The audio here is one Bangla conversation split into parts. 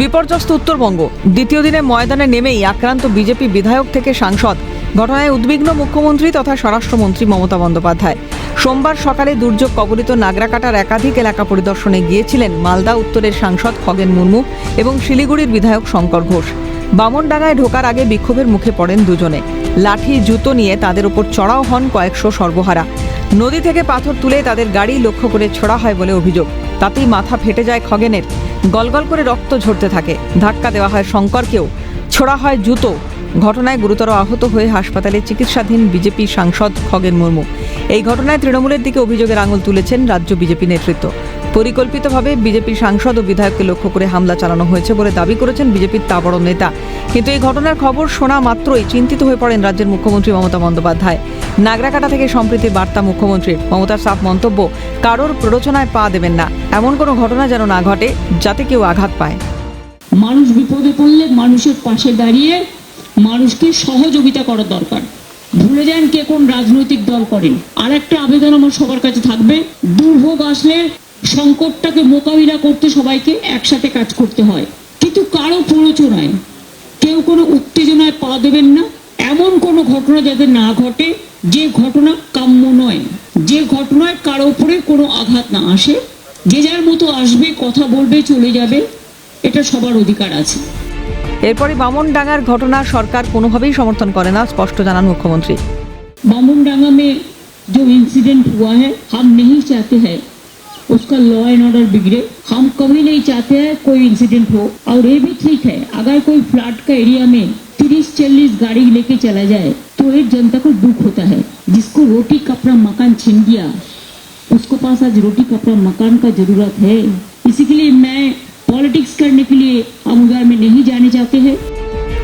বিপর্যস্ত উত্তরবঙ্গ। দ্বিতীয় দিনে ময়দানে নেমেই আক্রান্ত বিজেপি বিধায়ক থেকে সাংসদ, ঘটনায় উদ্বিগ্ন মুখ্যমন্ত্রী তথা স্বরাষ্ট্রমন্ত্রী মমতা বন্দ্যোপাধ্যায়। সোমবার সকালে দুর্যোগ কবলিত নাগরাকাটার একাধিক এলাকা পরিদর্শনে গিয়েছিলেন মালদা উত্তরের সাংসদ খগেন মুর্মু এবং শিলিগুড়ির বিধায়ক শঙ্কর ঘোষ। বামনডাঙ্গায় ঢোকার আগে বিক্ষোভের মুখে পড়েন দুজনে। লাঠি, জুতো নিয়ে তাদের উপর চড়াও হন কয়েকশো সর্বহারা। নদী থেকে পাথর তুলে তাদের গাড়ি লক্ষ্য করে ছোড়া হয় বলে অভিযোগ। তাতেই মাথা ফেটে যায় খগেনের। গলগল করে রক্ত ঝরতে থাকে। ধাক্কা দেওয়া হয় শঙ্করকেও। ছোড়া হয় জুতো। ঘটনায় গুরুতর আহত হয়ে হাসপাতালে চিকিৎসাধীন বিজেপি সাংসদ খগেন মুর্মু। এই ঘটনায় তৃণমূলের দিকে অভিযোগের আঙুল তুলেছেন রাজ্য বিজেপি নেতৃত্ব। পরিকল্পিতভাবে বিজেপি সাংসদ ও বিধায়ককে লক্ষ্য করে হামলা চালানো হয়েছে বলে দাবি করেছেন বিজেপির তা বড় নেতা। কিন্তু এই ঘটনার খবর শোনা মাত্রই চিন্তিত হয়ে পড়েন রাজ্যের মুখ্যমন্ত্রী মমতা বন্দ্যোপাধ্যায়। নাগরাকাটা থেকে সম্প্রীতির বার্তা মুখ্যমন্ত্রীর। মমতার সাফ মন্তব্য, কারোর প্ররোচনায় পা দেবেন না। এমন কোনো ঘটনা যেন না ঘটে, যাতে কেউ আঘাত পায়। মানুষ বিপদে পড়লে মানুষের পাশে দাঁড়িয়ে মানুষকে সহযোগিতা করা দরকার। ভুলে যান কে কোন রাজনৈতিক দল করেন। আর একটা আবেদন আমার সবার কাছে থাকবে, দুর্ভোগ আসলে সংকটটাকে মোকাবিলা করতে সবাইকে একসাথে কাজ করতে হয় কিন্তু কারো প্ররোচনায় কেউ কোনো উত্তেজনায় পা দেবেন না এমন কোনো ঘটনা যাতে না ঘটে যে ঘটনা কাম্য নয় যে ঘটনায় কারো উপরে কোনো আঘাত না আসে যে যার মতো আসবে কথা বলবে চলে যাবে এটা সবার অধিকার আছে এরপরই বামনডাঙ্গার ঘটনা সরকার কোনোভাবেই সমর্থন করে না স্পষ্ট জানান মুখ্যমন্ত্রী बामुनडांगा में जो इंसिडेंट हुआ है हम नहीं चाहते हैं उसका लॉ एंड ऑर्डर बिगड़े। हम कभी नहीं चाहते हैं कोई इंसिडेंट हो। और ये भी ठीक है, अगर कोई फ्लड का एरिया में तीस चालीस गाड़ी लेके चला जाए तो एक जनता को दुख होता है। जिसको रोटी कपड़ा मकान छिन गया उसको पास आज रोटी कपड़ा मकान का ज़रूरत है। इसी के लिए मैं पॉलिटिक्स करने के लिए हम में नहीं जाने चाहते हैं।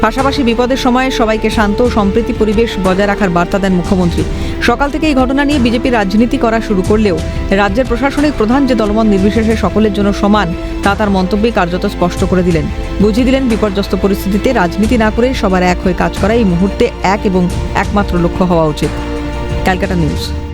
পাশাপাশি বিপদের সময় সবাইকে শান্ত ও সম্প্রীতি পরিবেশ বজায় রাখার বার্তা দেন মুখ্যমন্ত্রী। সকাল থেকে এই ঘটনা নিয়ে বিজেপি রাজনীতি করা শুরু করলেও রাজ্যের প্রশাসনিক প্রধান যে দলমত নির্বিশেষে সকলের জন্য সমান, তা তার মন্তব্যে কার্যত স্পষ্ট করে দিলেন। বুঝিয়ে দিলেন, বিপর্যস্ত পরিস্থিতিতে রাজনীতি না করে সবার এক হয়ে কাজ করা এই মুহূর্তে এক এবং একমাত্র লক্ষ্য হওয়া উচিত। ক্যালকাটা নিউজ।